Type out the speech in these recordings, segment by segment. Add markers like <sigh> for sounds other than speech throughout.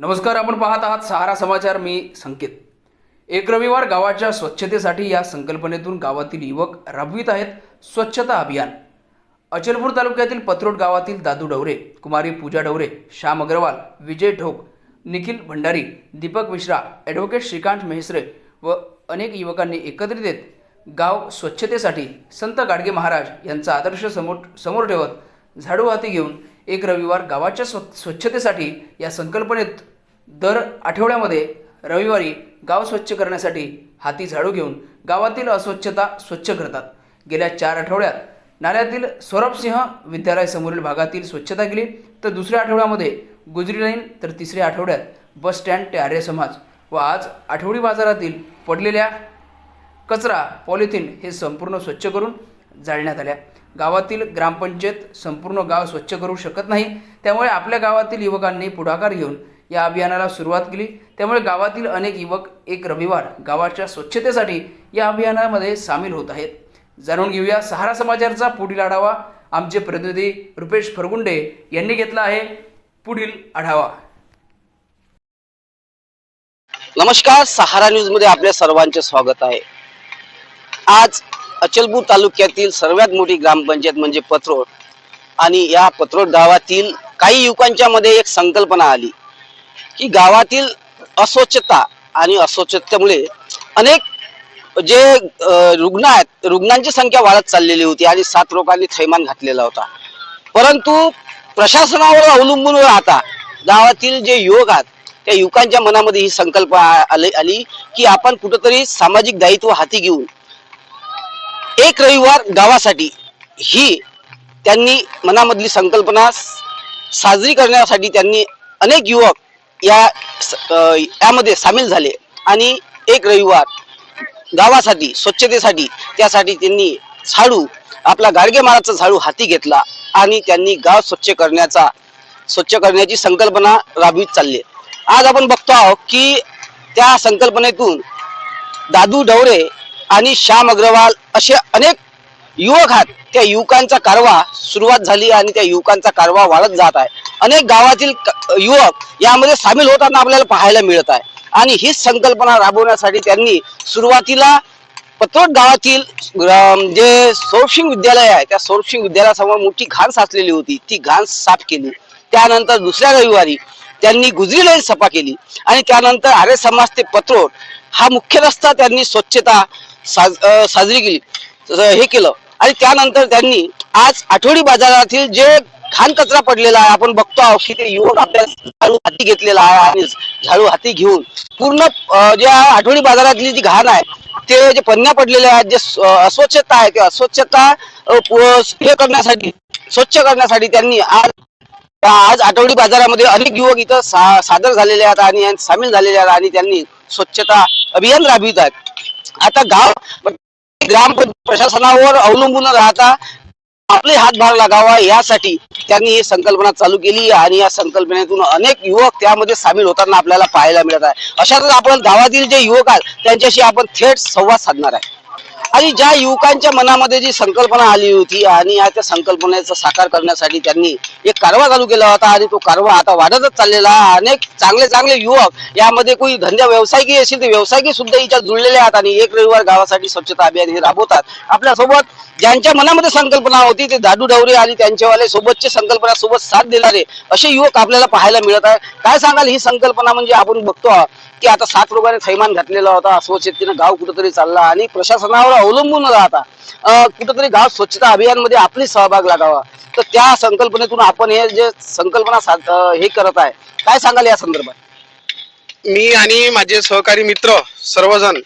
नमस्कार आपण पाहत आहात सहारा समाचार. मी संकेत. एक रविवार गावाच्या स्वच्छतेसाठी या संकल्पनेतून गावातील युवक राबवित आहेत स्वच्छता अभियान. अचलपूर तालुक्यातील पत्रोड गावातील दादू डवरे कुमारी पूजा डवरे श्याम अग्रवाल विजय ठोक निखिल भंडारी दीपक मिश्रा ॲडव्होकेट श्रीकांत मेहसरे व अनेक युवकांनी एकत्रित येत गाव स्वच्छतेसाठी संत गाडगे महाराज यांचा आदर्श समोर समोर ठेवत झाडू हाती घेऊन एक रविवार गावाच्या स्व स्वच्छतेसाठी या संकल्पनेत दर आठवड्यामध्ये रविवारी गाव स्वच्छ करण्यासाठी हाती झाडू घेऊन गावातील अस्वच्छता स्वच्छ करतात. गेल्या चार आठवड्यात नाल्यातील सौरभसिंह विद्यालयासमोरील भागातील स्वच्छता केली. तर दुसऱ्या आठवड्यामध्ये गुजरी लाईन तर तिसऱ्या आठवड्यात बस स्टँड ते आर्य समाज व आज आठवडी बाजारातील पडलेल्या कचरा पॉलिथिन हे संपूर्ण स्वच्छ करून जाळण्यात आल्या. गावातील ग्रामपंचायत संपूर्ण गाव स्वच्छ करू शकत नाही. त्यामुळे आपल्या गावातील युवकांनी पुढाकार घेऊन या अभियानाला सुरुवात केली. त्यामुळे गावातील अनेक युवक एक रविवार गावाच्या स्वच्छतेसाठी या अभियानामध्ये सामील होत आहेत. जाणून घेऊया सहारा समाचारचा पुढील आढावा आमचे प्रतिनिधी रुपेश फरगुंडे यांनी घेतला आहे. पुढील आढावा. नमस्कार सहारा न्यूजमध्ये आपल्या सर्वांचे स्वागत आहे. आज अचलपूर तालुक्यातील सर्वात मोठी ग्रामपंचायत म्हणजे पत्रोड आणि या पत्रोड गावातील काही युवकांच्या मध्ये एक संकल्पना आली. की गावातील अस्वच्छता आणि अस्वच्छतेमुळे अनेक जे रुग्ण आहेत रुग्णांची संख्या वाढत चाललेली होती आणि सात लोकांनी थैमान घातलेला होता. परंतु प्रशासनावर अवलंबून राहता गावातील जे युवक आहेत त्या युवकांच्या मनामध्ये ही संकल्पना आली आली की आपण कुठंतरी सामाजिक दायित्व हाती घेऊन एक रविवार गावासाठी ही त्यांनी मनामधली संकल्पना साजरी करण्यासाठी त्यांनी अनेक युवक या यामध्ये सामील झाले. आणि एक रविवार गावासाठी स्वच्छतेसाठी त्यासाठी त्यांनी झाडू आपला गाडगे महाराजचा झाडू हाती घेतला आणि त्यांनी गाव स्वच्छ करण्याचा स्वच्छ करण्याची संकल्पना राबवीत चालली. आज आपण बघतो आहोत की त्या संकल्पनेतून दादू डवरे आणि श्याम अग्रवाल असे अनेक युवक आहात. त्या युवकांचा कारवा सुरुवात झाली आणि त्या युवकांचा कारवा वाढत जात आहे. अनेक गावातील क- युवक यामध्ये सामील होताना आपल्याला पाहायला मिळत आहे. आणि हीच संकल्पना राबवण्यासाठी त्यांनी सुरुवातीला पत्रोड गावातील जे सौरसिंग विद्यालय आहे त्या सौरसिंग विद्यालयासमोर मोठी घाण साचलेली होती. ती घाण साफ केली. त्यानंतर दुसऱ्या रविवारी त्यांनी गुजरी लाईन सफा केली. आणि त्यानंतर आर्य समाज ते पत्रोट हा मुख्य रस्ता त्यांनी स्वच्छता साज साजरी केली. हे केलं. आणि त्यानंतर त्यांनी आज आठवडी बाजारातील जे घाण कचरा पडलेला आहे. आपण बघतो आहोत की ते युवक आपल्या झाडू हाती घेतलेला आहे आणि झाडू हाती घेऊन पूर्ण ज्या आठवडी बाजारातली जी घाण आहे ते जे पन्न्या पडलेल्या आहेत जे अस्वच्छता आहे ते अस्वच्छता हे करण्यासाठी स्वच्छ करण्यासाठी त्यांनी आज आज आठवडी बाजारामध्ये अनेक युवक इथं सा, सादर झालेले आहेत आणि सामील झालेले आहेत आणि त्यांनी स्वच्छता अभियान राबवित आहेत. आता गाव ग्राम प्रशासनावर अवलंबून राहता आपले हातभार लागावा यासाठी त्यांनी ही संकल्पना चालू केली आणि या संकल्पनेतून अनेक युवक त्यामध्ये सामील होताना आपल्याला पाहायला मिळत आहे. अशातच आपण गावातील जे युवक आहेत त्यांच्याशी आपण थेट संवाद साधणार आहे. आणि ज्या युवकांच्या मनामध्ये जी संकल्पना आली होती आणि या त्या संकल्पनेचं साकार करण्यासाठी त्यांनी एक कारवा चालू केला होता आणि तो कारवा आता वाढतच चाललेला अनेक चांगले चांगले युवक यामध्ये कोणी धंद्या व्यावसायिकी असेल ते व्यावसायिकी सुद्धा याच्यात जुळलेले आहेत आणि एक रविवार गावासाठी स्वच्छता अभियान हे राबवतात. आपल्यासोबत ज्यांच्या मनामध्ये संकल्पना होती ते दादू डवरे आणि त्यांच्यावाले सोबतचे संकल्पना सोबत साथ देणारे असे युवक आपल्याला पाहायला मिळत आहे. काय सांगाल ही संकल्पना म्हणजे आपण बघतो की आता सात लोकांनी थैमान घातलेला होता स्वच्छतेनं गाव कुठंतरी चालला आणि प्रशासनावर अवलंबून राहता. कुठंतरी गाव स्वच्छता अभियानमध्ये आपली सहभाग लागावा. तर त्या संकल्पनेतून आपण हे जे संकल्पना साध- हे करत आहे काय सांगाल या संदर्भात? मी आणि माझे सहकारी मित्र सर्वजण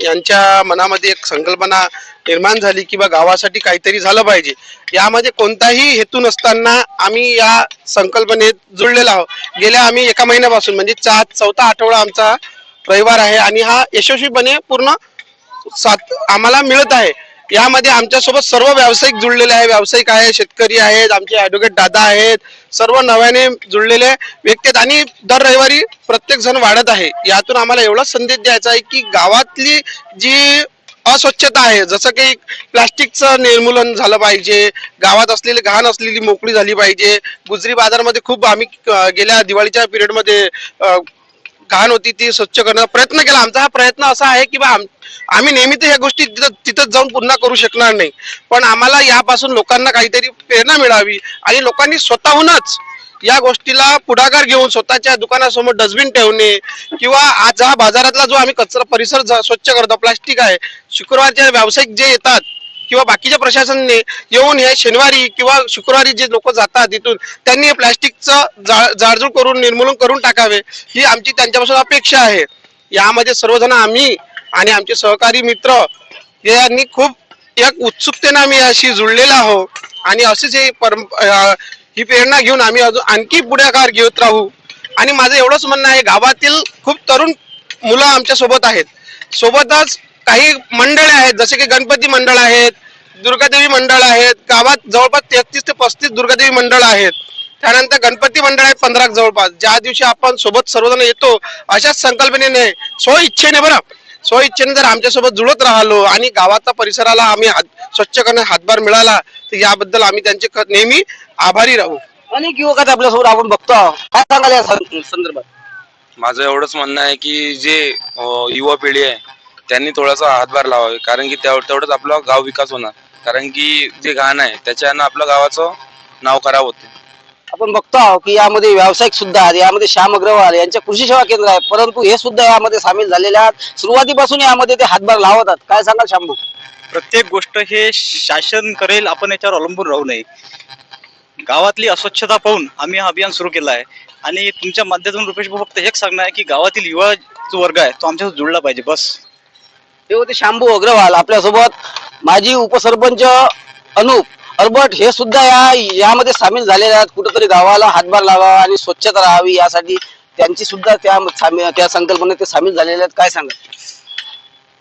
यांच्या मनामध्ये एक संकल्पना निर्माण झाली की बा गावासाठी काहीतरी झालं पाहिजे. यामध्ये कोणताही हेतू नसताना आम्ही या संकल्पनेत जुळलेलो आहोत. गेल्या आम्ही एका महिन्यापासून म्हणजे चा चौथा आठवडा आमचा रविवार आहे आणि हा यशस्वीपणे पूर्ण सात आम्हाला मिळत आहे. यामध्ये आमच्यासोबत सर्व व्यावसायिक जुळलेले आहे व्यावसायिक आहे शेतकरी आहेत आमचे ॲडव्होकेट दादा आहेत. सर्व नव्याने जुळलेले व्यक्ती आहेत. आणि दर रविवारी प्रत्येक जण वाढत आहे. यातून आम्हाला एवढाच संदेश द्यायचा आहे की गावातली जी अस्वच्छता आहे जसं की प्लास्टिकचं निर्मूलन झालं पाहिजे गावात असलेली घाण असलेली मोकळी झाली पाहिजे. गुजरी बाजारमध्ये खूप आम्ही गेल्या दिवाळीच्या पिरियडमध्ये घाण होती ती स्वच्छ करण्याचा प्रयत्न केला. आमचा हा प्रयत्न असा आहे की बा आम- आम्ही नेहमी तर ह्या गोष्टी तिथं तिथं जाऊन पुन्हा करू शकणार नाही. पण आम्हाला यापासून लोकांना काहीतरी प्रेरणा मिळावी आणि लोकांनी स्वतःहूनच या गोष्टीला पुढाकार घेऊन स्वतःच्या दुकानासमोर डस्टबिन ठेवणे किंवा आज हा बाजारातला जो आम्ही कचरा परिसर स्वच्छ करतो प्लास्टिक आहे शुक्रवारचे व्यावसायिक जे येतात किंवा बाकीच्या प्रशासनाने येऊन हे शनिवारी किंवा शुक्रवारी जे लोक जातात इथून त्यांनी हे प्लास्टिकचं जाळजूळ करून निर्मूलन करून टाकावे ही आमची त्यांच्यापासून अपेक्षा आहे. यामध्ये सर्वजण आम्ही आणि आमचे सहकारी मित्र यांनी खूप एक उत्सुकतेने आम्ही अशी जुळलेलो आहो आणि असेच हे परम ही प्रेरणा घेऊन आम्ही अजून आणखी पुढाकार घेत राहू. आणि माझं एवढंच म्हणणं आहे गावातील खूप तरुण मुलं आमच्यासोबत आहेत. सोबतच काही मंडळे आहेत जसे की गणपती मंडळ आहेत दुर्गादेवी मंडळ आहेत. गावात जवळपास तेहतीस ते पस्तीस दुर्गादेवी मंडळ आहेत. त्यानंतर गणपती मंडळ आहे पंधरा जवळपास. ज्या दिवशी आपण सोबत सर्वजण येतो अशाच संकल्पनेने स्व इच्छेने बरं स्व इच्छेने जर आमच्यासोबत जुळत राहिलो आणि गावाचा परिसराला आम्ही स्वच्छ करण्यास हातभार मिळाला तर याबद्दल आम्ही त्यांचे नेहमी आभारी राहू. अनेक युवक आहेत आपल्यासोबत आपण बघतो. काय सांगाल या संदर्भात? माझं एवढंच म्हणणं आहे की जे युवा पिढी आहे त्यांनी थोडासा हातभार लावावे. कारण की तेव- तेवढंच आपला गाव विकास होणार. कारण की जे घाण आहे त्याच्यानं आपल्या गावाचं नाव खराब होते. आपण बघतो आहोत की यामध्ये व्यावसायिक सुद्धा आहेत यामध्ये श्याम अग्रवाल यांच्या कृषी सेवा केंद्र आहे परंतु हे सुद्धा यामध्ये सामील झालेले आहेत. सुरुवातीपासून यामध्ये ते हातभार लावतात. काय सांगाल शांभू प्रत्येक गोष्ट हे शासन करेल आपण याच्यावर अवलंबून राहू नये. गावातली अस्वच्छता पाहून आम्ही हा अभियान सुरू केलं आहे. आणि तुमच्या माध्यमातून रुपेश भाऊ फक्त हेच सांगणं आहे की गावातील युवा जो वर्ग आहे तो आमच्यासोबत जुळला पाहिजे बस. हे होते शांभू अग्रवाल. आपल्यासोबत माजी उपसरपंच अनुप अल्बर्ट हे सुद्धा या यामध्ये सामील झालेले आहेत. कुठेतरी गावाला हातभार लावावा आणि स्वच्छता राहावी यासाठी त्यांची सुद्धा त्या सामी- त्या संकल्पनेत ते सामील झालेले आहेत. काय सांगा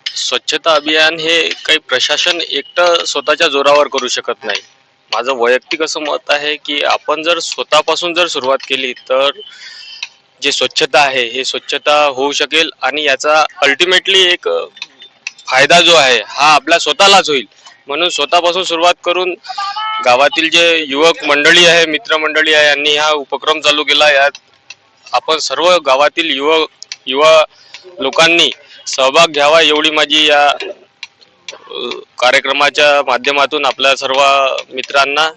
स्वच्छता अभियान हे काही प्रशासन एकटं स्वतःच्या जोरावर करू शकत नाही. माझं वैयक्तिक असं मत आहे की आपण जर स्वतःपासून जर सुरुवात केली तर जे स्वच्छता आहे हे स्वच्छता होऊ शकेल आणि याचा अल्टिमेटली एक अ, फायदा जो आहे हा आपल्या स्वतःलाच होईल. म्हणून स्वतःपासून सुरुवात करून गावातील जे युवक मंडळी आहे मित्रमंडळी आहे यांनी हा उपक्रम चालू केला. यात आपण सर्व गावातील युवक युवा लोकांनी सहभाग घ्यावा एवढी माझी या कार्यक्रमाच्या माध्यमातून आपल्या सर्व मित्रांना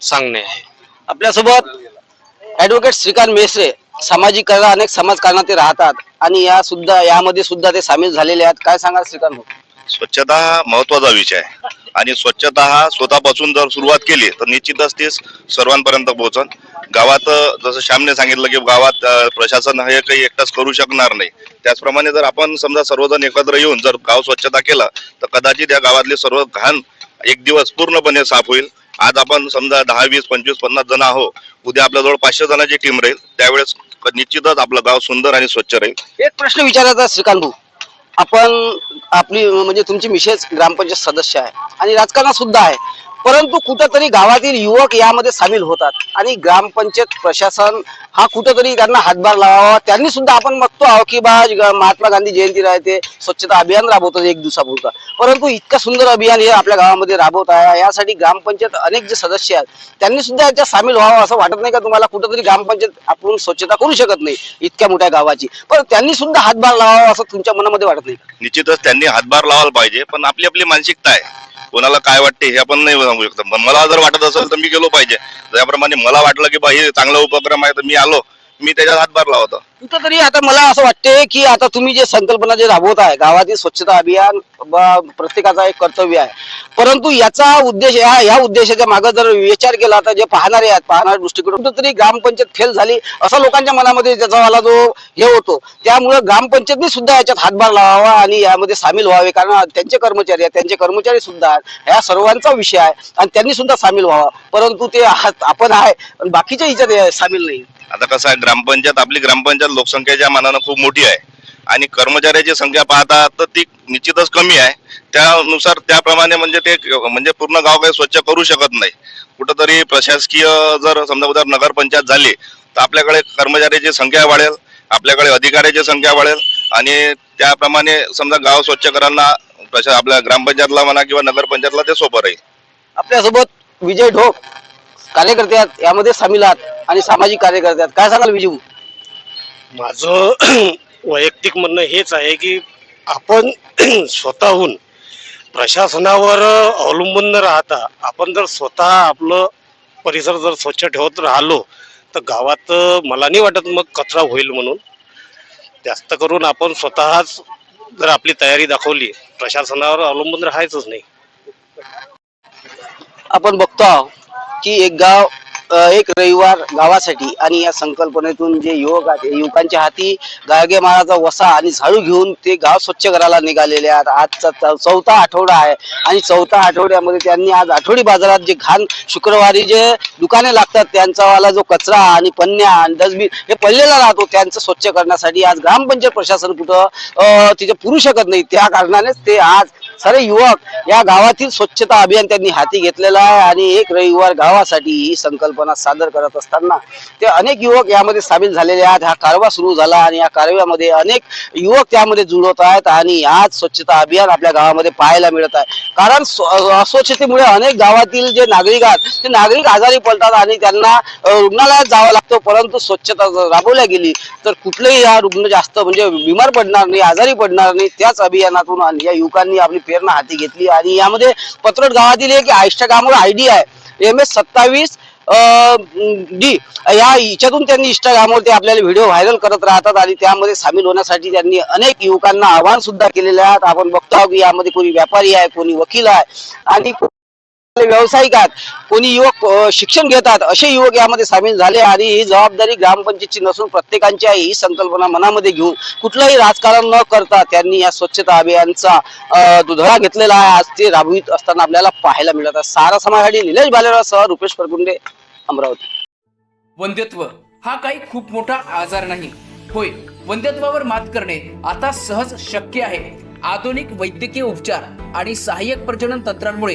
सांगणे आहे. आपल्यासोबत ॲडव्होकेट श्रीकांत मेसरे सामाजिक कला अनेक समाजकारणात ते राहतात आणि या सुद्धा यामध्ये सुद्धा ते सामील झालेले आहेत. काय सांगाल श्रीकांत भाऊ? स्वच्छता हा महत्त्वाचा विषय आहे. आणि स्वच्छता हा स्वतःपासून जर सुरुवात केली तर निश्चितच ते सर्वांपर्यंत पोहोचन. गावात जसं श्यामने सांगितलं की गावात प्रशासन हे काही एकटाच करू शकणार नाही. त्याचप्रमाणे जर आपण समजा सर्वजण एकत्र येऊन जर गाव स्वच्छता केला तर कदाचित या गावातले सर्व घाण एक दिवस पूर्णपणे साफ होईल. आज आपण समजा दहा वीस पंचवीस पन्नास जण आहो उद्या आपल्याजवळ पाचशे जणांची टीम राहील. त्यावेळेस निश्चितच आपलं गाव सुंदर आणि स्वच्छ राहील. एक प्रश्न विचारायचा श्रीकांत. भाऊ आपण आपली म्हणजे तुमची मिसेस ग्रामपंचायत सदस्य आहे. आणि राजकारणात सुद्धा आहे. परंतु कुठंतरी गावातील युवक यामध्ये सामील होतात. आणि ग्रामपंचायत प्रशासन हा कुठंतरी त्यांना हातभार लावावा. त्यांनी सुद्धा आपण बघतो आहोत की बा महात्मा गांधी जयंती राहते स्वच्छता अभियान राबवतात एक दिवसापुरता. परंतु इतकं सुंदर अभियान हे आपल्या गावामध्ये राबवत आहे. यासाठी ग्रामपंचायत अनेक जे सदस्य आहेत त्यांनी सुद्धा याच्यात सामील व्हावं असं वाटत नाही का तुम्हाला? कुठंतरी ग्रामपंचायत आपण स्वच्छता करू शकत नाही इतक्या मोठ्या गावाची. पण त्यांनी सुद्धा हातभार लावावा असं तुमच्या मनामध्ये वाटत नाही निश्चितच त्यांनी हातभार लावायला पाहिजे पण आपली आपली मानसिकता आहे. कोणाला काय वाटते हे आपण नाही सांगू शकतो. मला जर वाटत असेल तर मी गेलो पाहिजे. त्याप्रमाणे मला वाटलं की बा हे चांगला उपक्रम आहे तर मी आलो. मी त्याच्यात हातभार लावतो. कुठंतरी आता मला असं वाटते की आता तुम्ही जे संकल्पना जे राबवत आहे गावातील स्वच्छता अभियान प्रत्येकाचा एक कर्तव्य आहे. परंतु याचा उद्देश या या उद्देशाच्या मागे जर विचार केला तर जे पाहणारे आहेत पाहणारे दृष्टिकोन कुठंतरी ग्रामपंचायत फेल झाली असं लोकांच्या मनामध्ये त्याचा वाला जो हे होतो. त्यामुळे ग्रामपंचायतने सुद्धा याच्यात हातभार लावावा आणि यामध्ये सामील व्हावे. कारण त्यांचे कर्मचारी आहेत त्यांचे कर्मचारी सुद्धा आहेत. सर्वांचा विषय आहे आणि त्यांनी सुद्धा सामील व्हावा. परंतु ते आपण आहे बाकीच्या याच्यात सामील नाही. आता कसं आहे ग्रामपंचायत आपली ग्रामपंचायत लोकसंख्येच्या मानानं खूप मोठी आहे आणि कर्मचाऱ्याची संख्या पाहता तर ती निश्चितच कमी आहे. त्यानुसार त्याप्रमाणे म्हणजे ते म्हणजे पूर्ण गाव काही स्वच्छ करू शकत नाही. कुठंतरी प्रशासकीय जर समजा उद्या नगरपंचायत झाली तर आपल्याकडे कर्मचाऱ्याची संख्या वाढेल आपल्याकडे अधिकाऱ्याची संख्या वाढेल आणि त्याप्रमाणे समजा गाव स्वच्छ करायला प्रशा आपल्या ग्रामपंचायतला म्हणा किंवा नगरपंचायतला ते सोपं राहील. आपल्यासोबत विजय ढोक कार्यकर्ते आहेत. यामध्ये सामील आहात आणि सामाजिक कार्यकर्ते आहेत. काय सांगाल विजू? माझं <clears throat> वैयक्तिक म्हणणं हेच आहे की आपण <clears throat> स्वतःहून प्रशासनावर अवलंबून न राहता आपण जर स्वतः आपलं परिसर जर स्वच्छ ठेवत राहिलो तर गावात मला नाही वाटत मग कचरा होईल म्हणून. जास्त करून आपण स्वतःच जर आपली तयारी दाखवली प्रशासनावर अवलंबून राहायचंच नाही. आपण बघतो आहोत की एक गाव एक रविवार गावासाठी आणि या संकल्पनेतून जे युवक आहेत युवकांच्या हाती गाडगे माळाचा वसा आणि झाडू घेऊन ते गाव स्वच्छ करायला निघालेले आहेत. आजचा चौ- चौथा आठवडा आहे आणि चौथा आठवड्यामध्ये त्यांनी आज आठवडी बाजारात जे घाण शुक्रवारी जे दुकाने लागतात त्यांचावाला जो कचरा आणि पन्न्या आणि डस्टबिन हे पडलेला राहतो त्यांचं स्वच्छ करण्यासाठी आज ग्रामपंचायत प्रशासन कुठं तिथे पुरू शकत नाही. त्या कारणानेच ते आज सारे युवक या गावातील स्वच्छता अभियान त्यांनी हाती घेतलेलं आहे आणि एक रविवार गावासाठी ही संकल्पना सादर करत असताना ते अनेक युवक यामध्ये सामील झालेले आहेत. हा कारवा सुरू झाला आणि या कारव्यामध्ये अनेक युवक त्यामध्ये जुळत आहेत आणि आज स्वच्छता अभियान आपल्या गावामध्ये पाहायला मिळत आहे. कारण अस्वच्छतेमुळे अनेक गावातील जे नागरिक आहेत ते नागरिक आजारी पडतात आणि त्यांना रुग्णालयात जावं लागतं. परंतु स्वच्छता राबवल्या गेली तर कुठलेही हा रुग्ण जास्त म्हणजे बिमार पडणार नाही आजारी पडणार नाही. त्याच अभियानातून आणि या युवकांनी आपली प्रेरणा हाती घेतली आणि यामध्ये पत्रोड गावातील एक इंस्टाग्रामवर आय आयडी आहे. एम एस सत्तावीस डी. या याच्यातून त्यांनी इंस्टाग्रामवर ते आपल्याला व्हिडिओ व्हायरल करत राहतात आणि त्यामध्ये सामील होण्यासाठी त्यांनी अनेक युवकांना आवाहन सुद्धा केलेले आहेत आपण बघतो आहोत की यामध्ये कोणी व्यापारी आहे कोणी वकील आहे आणि व्यावसायिक आहेत. कोणी युवक शिक्षण घेतात असे युवक यामध्ये सामील झाले आणि ही जबाबदारी ग्रामपंचायतची नसून प्रत्येकांची आहे ही संकल्पना मनामध्ये घेऊन कुठलंही राजकारण न करता त्यांनी या स्वच्छता अभियानचा दुधळा घेतलेला आहे. आज ते राबवित असताना आपल्याला पाहायला मिळत आहे. सारा समाजासाठी निलेश बालेरासह रुपेश परकुंडे अमरावती. वंध्यत्व हा काही खूप मोठा आजार नाही. होय वंध्यत्वावर मात करणे आता सहज शक्य आहे. आधुनिक वैद्यकीय उपचार आणि सहाय्यक प्रजनन तंत्रांमुळे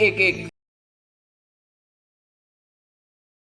एक एक